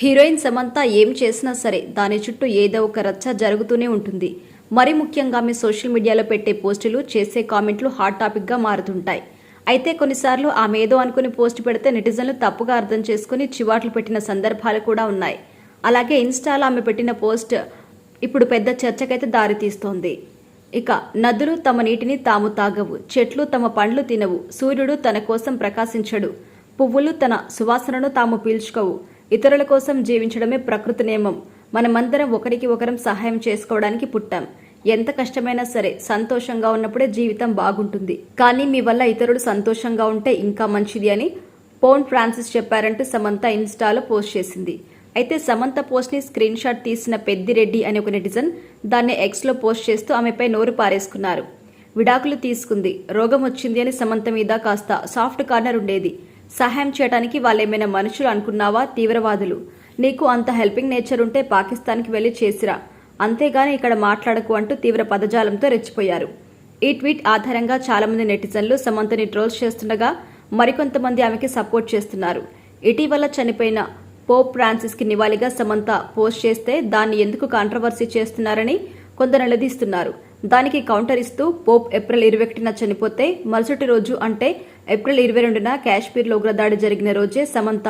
Heroine Samantha ఏం చేసినా సరే దాని చుట్టూ ఏదో ఒక రచ్చ జరుగుతూనే ఉంటుంది. మరి ముఖ్యంగా ఆమె సోషల్ మీడియాలో పెట్టే పోస్టులు చేసే కామెంట్లు హాట్ టాపిక్గా మారుతుంటాయి. అయితే కొన్నిసార్లు ఆమె ఏదో అనుకుని పోస్ట్ పెడితే నెటిజన్లు తప్పుగా అర్థం చేసుకుని చివాట్లు పెట్టిన సందర్భాలు కూడా ఉన్నాయి. అలాగే ఇన్స్టాలో ఆమె పెట్టిన పోస్ట్ ఇప్పుడు పెద్ద చర్చకైతే దారితీస్తోంది. ఇక నదులు తమ నీటిని తాము తాగవు చెట్లు తమ పండ్లు తినవు సూర్యుడు తన కోసం ప్రకాశించడు పువ్వులు తన సువాసనను తాము పీల్చుకోవు ఇతరుల కోసం జీవించడమే ప్రకృతి నియమం. మనమందరం ఒకరికి ఒకరం సహాయం చేసుకోవడానికి పుట్టాం. ఎంత కష్టమైనా సరే సంతోషంగా ఉన్నప్పుడే జీవితం బాగుంటుంది. కానీ మీ వల్ల ఇతరులు సంతోషంగా ఉంటే ఇంకా మంచిది అని పోన్ ఫ్రాన్సిస్ చెప్పారంటూ సమంత ఇన్స్టాలో పోస్ట్ చేసింది. అయితే సమంత పోస్ట్ని స్క్రీన్ షాట్ తీసిన పెద్దిరెడ్డి అనే ఒక నెటిజన్ దాన్ని ఎక్స్లో పోస్ట్ చేస్తూ ఆమెపై నోరు పారేసుకున్నారు. విడాకులు తీసుకుంది. రోగం వచ్చింది అని సమంత మీద కాస్త సాఫ్ట్ కార్నర్ ఉండేది. సహాయం చేయడానికి వాళ్ళేమైనా మనుషులు అనుకున్నావా? తీవ్రవాదులు. నీకు అంత హెల్పింగ్ నేచర్ ఉంటే పాకిస్తాన్కి వెళ్ళి చేసిరా. అంతేగాని ఇక్కడ మాట్లాడకు అంటూ తీవ్ర పదజాలంతో రెచ్చిపోయారు. ఈ ట్వీట్ ఆధారంగా చాలా మంది నెటిజన్లు సమంతని ట్రోల్స్ చేస్తుండగా మరికొంతమంది ఆమెకి సపోర్ట్ చేస్తున్నారు. ఇటీవల చనిపోయిన పోప్ ఫ్రాన్సిస్కి నివాళిగా సమంత పోస్ట్ చేస్తే దాన్ని ఎందుకు కాంట్రవర్సీ చేస్తున్నారని కొందరు నిలదీస్తున్నారు. దానికి కౌంటర్ ఇస్తూ పోప్ ఏప్రిల్ ఇరవై ఒకటిన చనిపోతే మరుసటి రోజు అంటే ఏప్రిల్ ఇరవై రెండున కాశ్మీర్లో ఉగ్రదాడి జరిగిన రోజే సమంత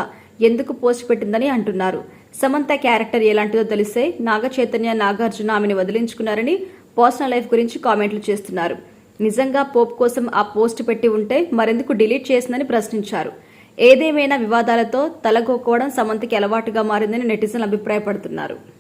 ఎందుకు పోస్ట్ పెట్టిందని అంటున్నారు. సమంత క్యారెక్టర్ ఎలాంటిదో తెలిసే నాగ చైతన్య నాగార్జున ఆమెను వదిలించుకున్నారని పర్సనల్ లైఫ్ గురించి కామెంట్లు చేస్తున్నారు. నిజంగా పోప్ కోసం ఆ పోస్ట్ పెట్టి ఉంటే మరెందుకు డిలీట్ చేసిందని ప్రశ్నించారు. ఏదేమైనా వివాదాలతో తలగోకోవడం సమంతకి అలవాటుగా మారిందని నెటిజన్లు అభిప్రాయపడుతున్నారు.